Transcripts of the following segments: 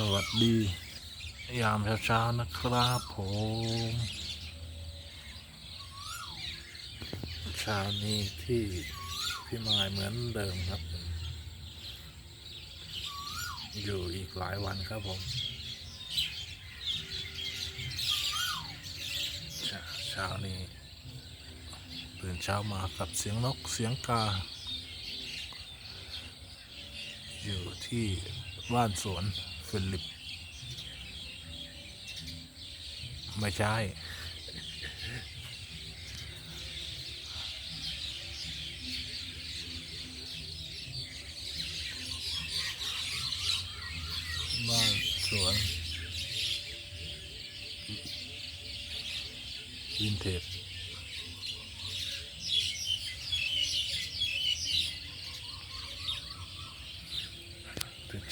สวัสดี ยามเช้าๆนะครับผมเช้านี้ที่พี่มายเหมือนเดิมครับ อยู่อีกหลายวันครับผมเช้าเช้านี้ตื่นเช้ามากับเสียงนกเสียงกา อยู่ที่บ้านสวน ฟิลิปไม่ใช่บ้านสวนวินเทจ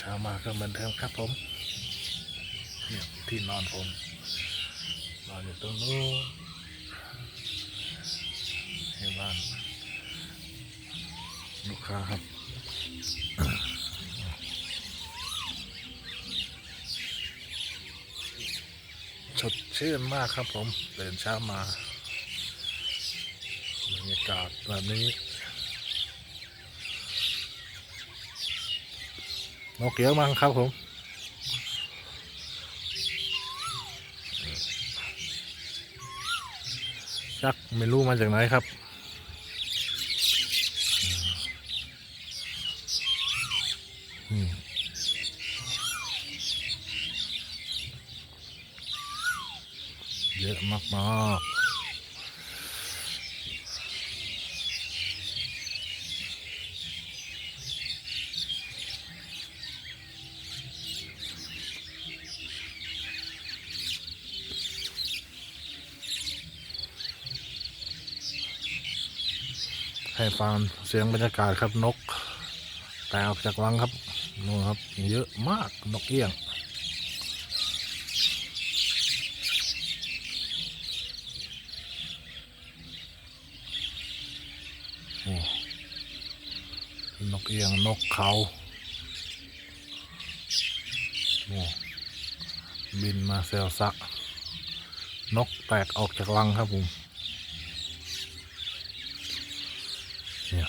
เช้ามาก็เหมือนเดิมครับผมเนี่ยที่นอนผมนอนอยู่ตรงนู้นให้บ้านลูกค้าครับสดชื่นมากครับผมเดินเช้ามาบรรยากาศแบบนี้ นกเกี้ยวมั้งครับผมชักไม่รู้มาจากไหนครับเยอะมากม ให้ฟังเสียงบรรยากาศครับนก แต่ออกจากรังครับนู่นครับ เยอะมากนกเอี้ยงนกเอียงนกเขาโอ้บินมาเซลซะนกแตกออกจากรังครับผม เนี่ย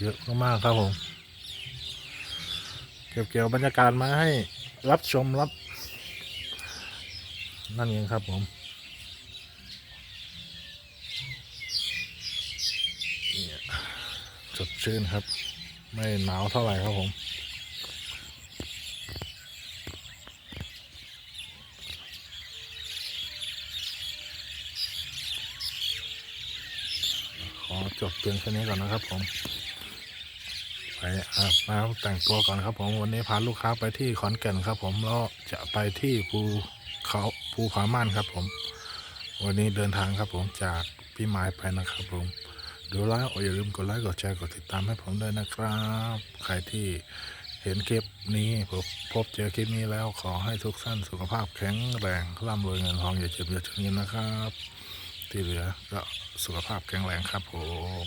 เยอะมากๆครับผม เก็บเกี่ยวบรรยากาศมาให้รับชมรับ นั่นเองครับผมสดชื่นครับ ไม่หนาวเท่าไหร่ครับผม ขอ จบเพียงแค่นี้ก่อนนะครับผม ไปอาบน้ำแต่งตัวก่อนครับ ผมวันนี้พาลูกค้าไปที่ขอนแก่นครับ ผมแล้วจะไปที่ภูเขาภูผาม่านครับ ผม วันนี้เดินทางครับ ผมจากพี่ไม้ไปนะครับ ผมดูแล้วอย่าลืมกดไลค์กดแชร์กดติดตามให้ผมด้วยนะครับ ใครที่เห็นคลิปนี้ผมพบเจอคลิปนี้แล้วขอให้ทุกท่านสุขภาพแข็งแรงร่ำรวยเงินทองอย่าเจ็บอย่าจนเงินนะครับ ที่เหลือก็สุขภาพแข็งแรงครับผม